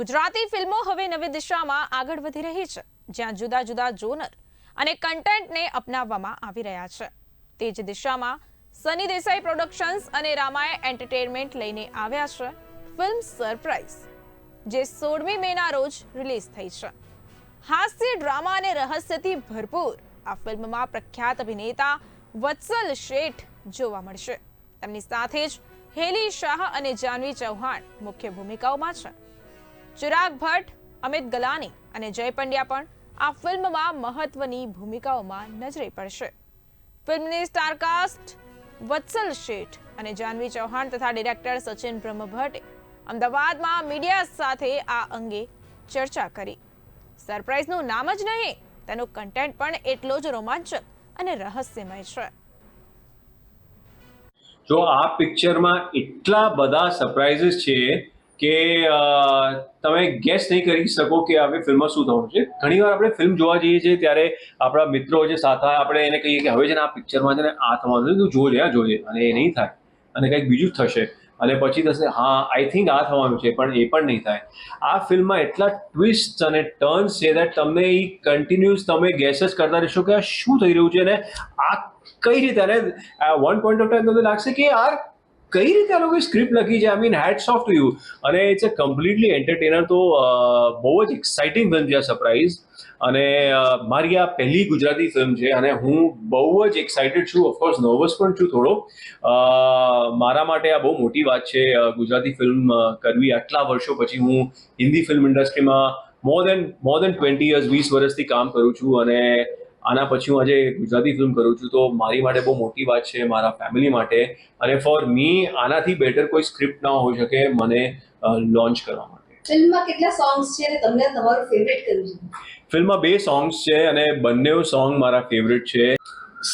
ગુજરાતી ફિલ્મો હવે નવી દિશામાં આગળ વધી રહી છે, જ્યાં જુદા જુદા જોનર અને કન્ટેન્ટને અપનાવવામાં આવી રહ્યા છે. તે જ દિશામાં સની દેસાઈ પ્રોડક્શન્સ અને રામાય એન્ટરટેનમેન્ટ લઈને આવ્યા છે ફિલ્મ સરપ્રાઈઝ જે સોળમી મેના રોજ રિલીઝ થઈ છે. હાસ્ય, ડ્રામા અને રહસ્યથી ભરપૂર આ ફિલ્મમાં પ્રખ્યાત અભિનેતા વત્સલ શેઠ જોવા મળશે. તેમની સાથે જ હેલી શાહ અને જાનવી ચૌહાણ મુખ્ય ભૂમિકાઓમાં છે. ચિરાગ ભટ્ટ, અમિત ગલાની અને જય પંડ્યા પણ આ ફિલ્મમાં મહત્વની ભૂમિકાઓમાં નજરે પડશે. ફિલ્મની સ્ટારકાસ્ટ વત્સલ શેઠ અને જાનવી ચૌહાણ તથા ડિરેક્ટર સચિન બ્રહ્મભટ્ટે અમદાવાદમાં મીડિયા સાથે આ અંગે ચર્ચા કરી. સરપ્રાઇઝનું નામ જ નહીં, તેનું કન્ટેન્ટ પણ એટલો જ રોમાંચક અને રહસ્યમય છે. જો આ પિક્ચરમાં એટલા બધા સરપ્રાઇઝીસ છે કે તમે ગેસ નહીં કરી શકો કે હવે ફિલ્મમાં શું થવાનું છે. ઘણીવાર આપણે ફિલ્મ જોવા જઈએ છીએ ત્યારે આપણા મિત્રો જે સાથે આપણે એને કહીએ કે હવે છે ને આ પિક્ચરમાં છે ને આ થવાનું છે. તું જોજે આ જોજે. અને એ નહીં થાય. અને કંઈક બીજું થશે. અને પછી થશે, હા આઈ થિંક આ થવાનું છે, પણ એ પણ નહીં થાય. આ ફિલ્મમાં એટલા ટ્વિસ્ટ અને ટર્ન્સ છે દેટ તમને એ કન્ટિન્યુઅસ તમે ગેસ જ કરતા રહેશો કે આ શું થઈ રહ્યું છે અને આ કઈ રીતે, અને વન પોઈન્ટ ઓફ ટાઈમ તમને લાગશે કે યાર કઈ રીતે આ લોકોએ સ્ક્રિપ્ટ લખી છે? I mean heads off to you અને ઇટ્સ અ કમ્પ્લીટલી એન્ટરટેનર તો બહુ જ એક્સાઇટિંગ ફિલ્મ છે સરપ્રાઇઝ અને મારી આ પહેલી ગુજરાતી ફિલ્મ છે અને હું બહુ જ એક્સાઇટેડ છું. ઓફકોર્સ નર્વસ પણ છું થોડો. મારા માટે આ બહુ મોટી વાત છે ગુજરાતી ફિલ્મ કરવી. આટલા વર્ષો પછી હું હિન્દી ફિલ્મ ઇન્ડસ્ટ્રીમાં more than more than twenty years વીસ વર્ષથી કામ કરું છું અને આના પછી હું આજે ગુજરાતી ફિલ્મ કરું છું. તો મારી માટે બહુ મોટી વાત છે મારા ફેમિલી માટે. અને ફોર મી આનાથી બેટર કોઈ સ્ક્રિપ્ટ ના હોઈ શકે મને લોન્ચ કરવા માટે. ફિલ્મમાં કેટલા સોંગ્સ છે અને તમને તમારું ફેવરેટ કયું છે? ફિલ્મમાં બે સોંગ્સ છે અને બંને સોંગ મારા ફેવરેટ છે.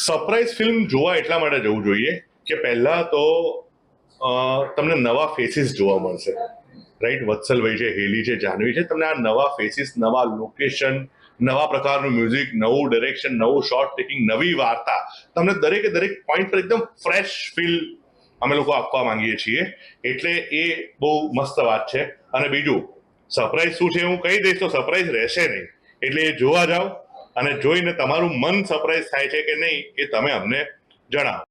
સરપ્રાઈઝ ફિલ્મ જોવા એટલા માટે જવું જોઈએ કે પહેલા તો તમને નવા ફેસીસ જોવા મળશે. રાઈટ વત્સલભાઈ છે હેલી છે જાનવી છે. તમને આ નવા ફેસીસ નવા લોકેશન નવા પ્રકારનું મ્યુઝિક નવું ડિરેક્શન નવું શોર્ટ ટેકિંગ નવી વાર્તા. તમને દરેકે દરેક પોઈન્ટ પર એકદમ ફ્રેશ ફીલ અમે લોકો આપવા માંગીએ છીએ. એટલે એ બહુ મસ્ત વાત છે. અને બીજું સરપ્રાઈઝ શું છે હું કહી દઈશ તો સરપ્રાઈઝ રહેશે નહીં. એટલે એ જોવા જાઓ અને જોઈને તમારું મન સરપ્રાઈઝ થાય છે કે નહીં એ તમે અમને જણાવો.